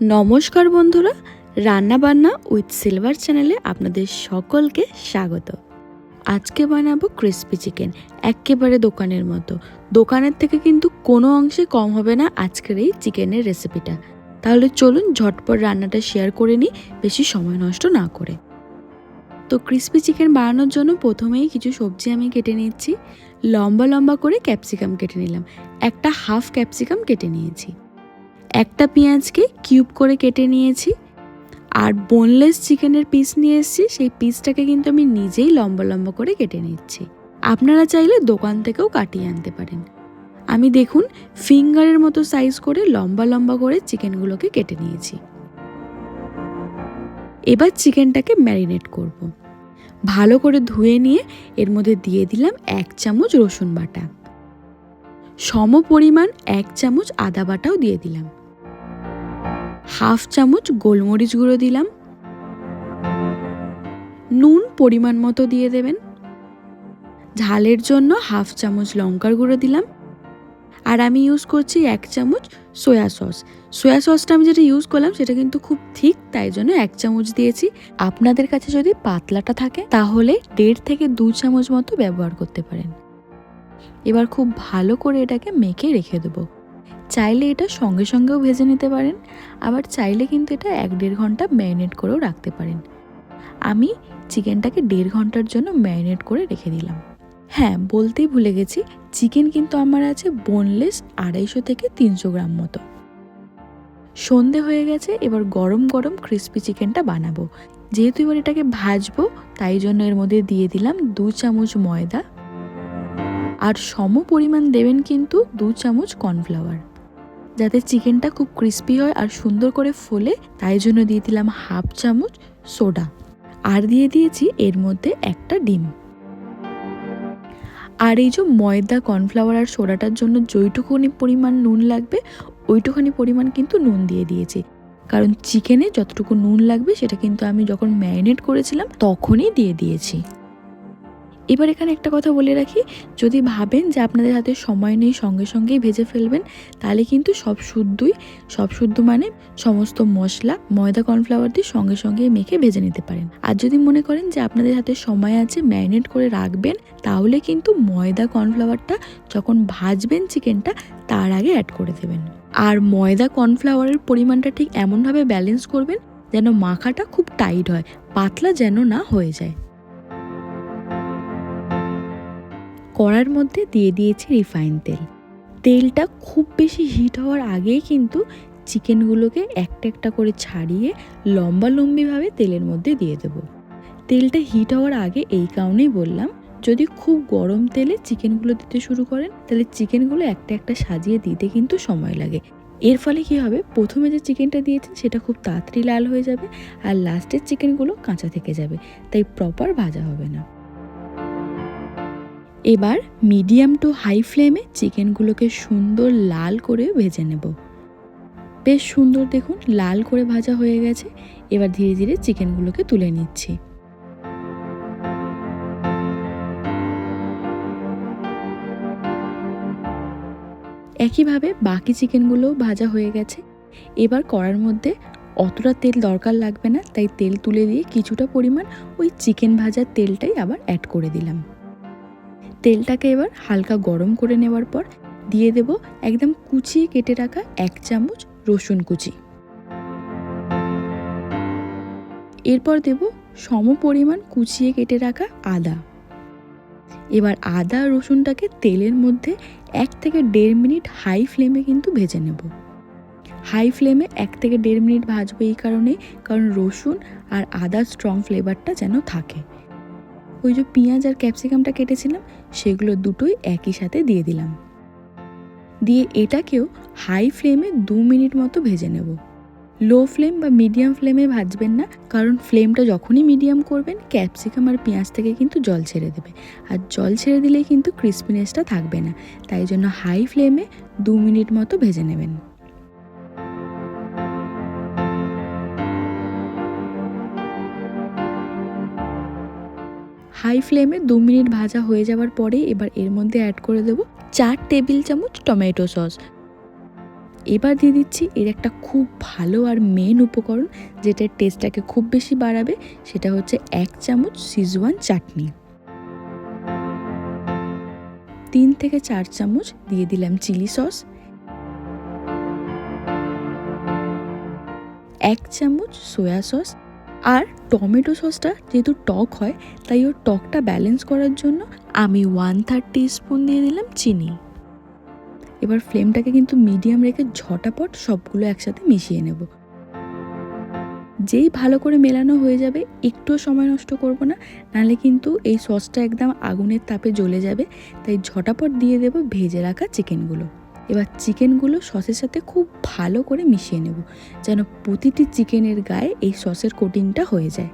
নমস্কার বন্ধুরা, রান্না বান্না উইথ সিলভার চ্যানেলে আপনাদের সকলকে স্বাগত। আজকে বানাবো ক্রিস্পি চিকেন, একেবারে দোকানের মতো। দোকানের থেকে কিন্তু কোনো অংশে কম হবে না আজকের এই চিকেনের রেসিপিটা। তাহলে চলুন ঝটপট রান্নাটা শেয়ার করে নিই, বেশি সময় নষ্ট না করে। তো ক্রিস্পি চিকেন বানানোর জন্য প্রথমেই কিছু সবজি আমি কেটে নিচ্ছি। লম্বা লম্বা করে ক্যাপসিকাম কেটে নিলাম। একটা হাফ ক্যাপসিকাম কেটে নিয়েছি। একটা পেঁয়াজকে কিউব করে কেটে নিয়েছি। আর বোনলেস চিকেনের পিস নিয়ে এসেছি, সেই পিসটাকে কিন্তু আমি নিজেই লম্বা লম্বা করে কেটে নিচ্ছি। আপনারা চাইলে দোকান থেকেও কাটিয়ে আনতে পারেন। আমি দেখুন ফিঙ্গারের মতো সাইজ করে লম্বা লম্বা করে চিকেনগুলোকে কেটে নিয়েছি। এবার চিকেনটাকে ম্যারিনেট করব। ভালো করে ধুয়ে নিয়ে এর মধ্যে দিয়ে দিলাম এক চামচ রসুন বাটা। সম পরিমাণ এক চামচ আদা বাটাও দিয়ে দিলাম। হাফ চামচ গোলমরিচ গুঁড়ো দিলাম। নুন পরিমাণ মতো দিয়ে দেবেন। ঝালের জন্য হাফ চামচ লঙ্কার গুঁড়ো দিলাম। আর আমি ইউজ করছি এক চামচ সয়া সস সয়া সসটা আমি যেটা ইউজ করলাম সেটা কিন্তু খুব ঠিক, তাই জন্য এক চামচ দিয়েছি। আপনাদের কাছে যদি পাতলাটা থাকে, তাহলে দেড় থেকে দু চামচ মতো ব্যবহার করতে পারেন। এবার খুব ভালো করে এটাকে মেখে রেখে দেবো। চাইলে এটা সঙ্গে সঙ্গেও ভেজে নিতে পারেন, আবার চাইলে কিন্তু এটা এক দেড় ঘণ্টা ম্যারিনেট করেও রাখতে পারেন। আমি চিকেনটাকে দেড় ঘণ্টার জন্য ম্যারিনেট করে রেখে দিলাম। হ্যাঁ বলতেই ভুলে গেছি, চিকেন কিন্তু আমার আছে বোনলেস আড়াইশো থেকে তিনশো গ্রাম মতো। সন্ধে হয়ে গেছে, এবার গরম গরম ক্রিস্পি চিকেনটা বানাবো। যেহেতু এবার এটাকে ভাজবো, তাই জন্য এর মধ্যে দিয়ে দিলাম দু চামচ ময়দা। আর সম পরিমাণ দেবেন কিন্তু দু চামচ কর্নফ্লাওয়ার। যাতে চিকেনটা খুব ক্রিস্পি হয় আর সুন্দর করে ফোলে, তাই জন্য দিয়ে দিলাম হাফ চামচ সোডা। আর দিয়ে দিয়েছি এর মধ্যে একটা ডিম। আর এই যে ময়দা, কর্নফ্লাওয়ার আর সোডাটার জন্য যেইটুকুনি পরিমাণ নুন লাগবে ওইটুখানি পরিমাণ কিন্তু নুন দিয়ে দিয়েছি। কারণ চিকেনে যতটুকু নুন লাগবে, সেটা কিন্তু আমি যখন ম্যারিনেট করেছিলাম, তখনই দিয়ে দিয়েছি। এবার এখানে একটা কথা বলে রাখি, যদি ভাবেন যে আপনাদের হাতে সময় নেই সঙ্গে সঙ্গেই ভেজে ফেলবেন, তাহলে কিন্তু সব শুদ্ধই, সব শুদ্ধ মানে সমস্ত মশলা, ময়দা, কর্নফ্লাওয়ার দিয়ে সঙ্গে সঙ্গেই মেখে ভেজে নিতে পারেন। আর যদি মনে করেন যে আপনাদের হাতে সময় আছে, ম্যারিনেট করে রাখবেন, তাহলে কিন্তু ময়দা, কর্নফ্লাওয়ারটা যখন ভাজবেন চিকেনটা, তার আগে অ্যাড করে দেবেন। আর ময়দা, কর্নফ্লাওয়ারের পরিমাণটা ঠিক এমনভাবে ব্যালেন্স করবেন, যেন মাখাটা খুব টাইট হয়, পাতলা যেন না হয়ে যায়। কড়ার মধ্যে দিয়ে দিয়েছি রিফাইন তেল। তেলটা খুব বেশি হিট হওয়ার আগেই কিন্তু চিকেনগুলোকে একটা একটা করে ছাড়িয়ে লম্বা লম্বিভাবে তেলের মধ্যে দিয়ে দেব। তেলটা হিট হওয়ার আগে এই কারণেই বললাম, যদি খুব গরম তেলে চিকেনগুলো দিতে শুরু করেন, তাহলে চিকেনগুলো একটা একটা সাজিয়ে দিতে কিন্তু সময় লাগে। এর ফলে কি হবে? প্রথমে যে চিকেনটা দিয়েছেন, সেটা খুব তাড়াতাড়ি লাল হয়ে যাবে আর লাস্টের চিকেনগুলো কাঁচা থেকে যাবে, তাই প্রপার ভাজা হবে না। এবার মিডিয়াম টু হাই ফ্লেমে চিকেনগুলোকে সুন্দর লাল করে ভেজে নেব। বেশ সুন্দর দেখুন, লাল করে ভাজা হয়ে গেছে। এবার ধীরে ধীরে চিকেনগুলোকে তুলে নিচ্ছি। একইভাবে বাকি চিকেনগুলোও ভাজা হয়ে গেছে। এবার কড়ার মধ্যে অতটা তেল দরকার লাগবে না, তাই তেল তুলে দিয়ে কিছুটা পরিমাণ ওই চিকেন ভাজার তেলটাই আবার অ্যাড করে দিলাম। তেলটাকে এবার হালকা গরম করে নেওয়ার পর দিয়ে দেব একদম কুচিয়ে কেটে রাখা এক চামচ রসুন কুচি। এরপর দেব সম পরিমাণ কুচিয়ে কেটে রাখা আদা। এবার আদা রসুনটাকে তেলের মধ্যে এক থেকে দেড় মিনিট হাই ফ্লেমে কিন্তু ভেজে নেব। হাই ফ্লেমে এক থেকে দেড় মিনিট ভাজবো এই কারণে, কারণ রসুন আর আদার স্ট্রং ফ্লেভারটা যেন থাকে। ওই যে পেঁয়াজ আর ক্যাপসিকামটা কেটেছিলাম, সেগুলো দুটোই একই সাথে দিয়ে দিলাম। দিয়ে এটাকেও হাই ফ্লেমে দু মিনিট মতো ভেজে নেব। লো ফ্লেম বা মিডিয়াম ফ্লেমে ভাজবেন না, কারণ ফ্লেমটা যখনই মিডিয়াম করবেন, ক্যাপসিকাম আর পেঁয়াজ থেকে কিন্তু জল ছেড়ে দেবে। আর জল ছেড়ে দিলে কিন্তু ক্রিসপিনেসটা থাকবে না, তাই জন্য হাই ফ্লেমে দু মিনিট মতো ভেজে নেবেন। হাই ফ্লেমে দু মিনিট ভাজা হয়ে যাওয়ার পরে এবার এর মধ্যে অ্যাড করে দেবো চার টেবিল চামচ টমেটো সস। এবার দিয়ে দিচ্ছি এর একটা খুব ভালো আর মেন উপকরণ যেটার টেস্টটাকে খুব বেশি বাড়াবে, সেটা হচ্ছে এক চামচ সিজওয়ান চাটনি। তিন থেকে চার চামচ দিয়ে দিলাম চিলি সস এক চামচ সয়া সস আর টমেটো সসটা যেহেতু টক হয়, তাই ওর টকটা ব্যালেন্স করার জন্য আমি ওয়ান থার্ড স্পুন দিয়ে দিলাম চিনি। এবার ফ্লেমটাকে কিন্তু মিডিয়াম রেখে ঝটাপট সবগুলো একসাথে মিশিয়ে নেব। যেই ভালো করে মেলানো হয়ে যাবে, একটুও সময় নষ্ট করব না, নাহলে কিন্তু এই সসটা একদম আগুনের তাপে জ্বলে যাবে, তাই ঝটাপট দিয়ে দেব ভেজে রাখা চিকেনগুলো এবার চিকেনগুলো সসের সাথে খুব ভালো করে মিশিয়ে নেব, যেন প্রতিটি চিকেনের গায়ে এই সসের কোটিংটা হয়ে যায়।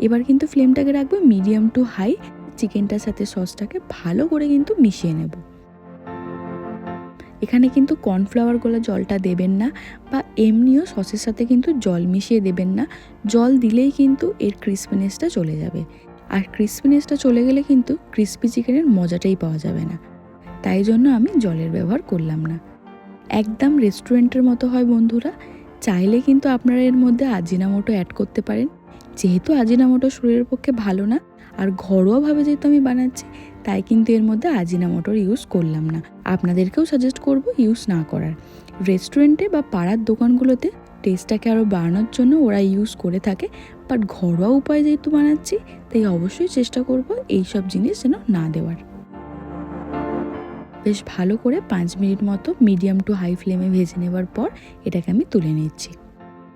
এবার কিন্তু ফ্লেমটাকে রাখব মিডিয়াম টু হাই চিকেনটার সাথে সসটাকে ভালো করে কিন্তু মিশিয়ে নেব। এখানে কিন্তু কর্নফ্লাওয়ার গোলা জলটা দেবেন না বা এমনিও সসের সাথে কিন্তু জল মিশিয়ে দেবেন না, জল দিলেই কিন্তু এর ক্রিসপিনেসটা চলে যাবে। আর ক্রিসপিনেসটা চলে গেলে কিন্তু ক্রিসপি চিকেনের মজাটাই পাওয়া যাবে না। তাই জন্য আমি জলের ব্যবহার করলাম না। একদম রেস্টুরেন্টের মতো হয় বন্ধুরা। চাইলে কিন্তু আপনারা এর মধ্যে আজিনামোটো অ্যাড করতে পারেন। যেহেতু আজিনামোটো শরীরের পক্ষে ভালো না, আর ঘরোয়াভাবে যেহেতু আমি বানাচ্ছি, তাই কিন্তু এর মধ্যে আজিনামোটোর ইউজ করলাম না। আপনাদেরকেও সাজেস্ট করব ইউজ না করার। রেস্টুরেন্টে বা পাড়ার দোকানগুলোতে টেস্টটাকে আরও বাড়ানোর জন্য ওরা ইউজ করে থাকে। বাট ঘরোয়া উপায় যেহেতু বানাচ্ছি, তাই অবশ্যই চেষ্টা করব এই সব জিনিস যেন না দেওয়ার। বেশ ভালো করে পাঁচ মিনিট মতো মিডিয়াম টু হাই ফ্লেমে ভেজে নেবার পর এটাকে আমি তুলে নিচ্ছি।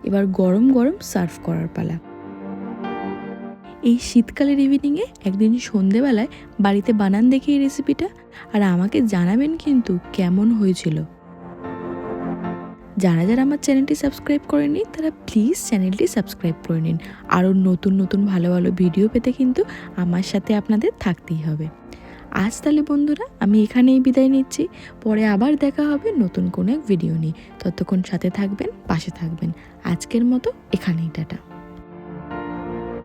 এবার গরম গরম সার্ভ করার পালা। এই শীতকালের ইভিনিংয়ে একদিন সন্ধেবেলায় বাড়িতে বানান দেখি এই রেসিপিটা আর আমাকে জানাবেন কিন্তু কেমন হয়েছিল। যারা যারা আমার চ্যানেলটি সাবস্ক্রাইব করেনি তারা প্লিজ চ্যানেলটি সাবস্ক্রাইব করে নিন। আরও নতুন নতুন ভালো ভালো ভিডিও পেতে কিন্তু আমার সাথে আপনাদের থাকতেই হবে। আজ তাহলে বন্ধুরা, আমি এখানেই বিদায় নিচ্ছি। পরে আবার দেখা হবে নতুন কোনো এক ভিডিও নিয়ে। ততক্ষণ সাথে থাকবেন, পাশে থাকবেন। আজকের মতো এখানেই, টাটা।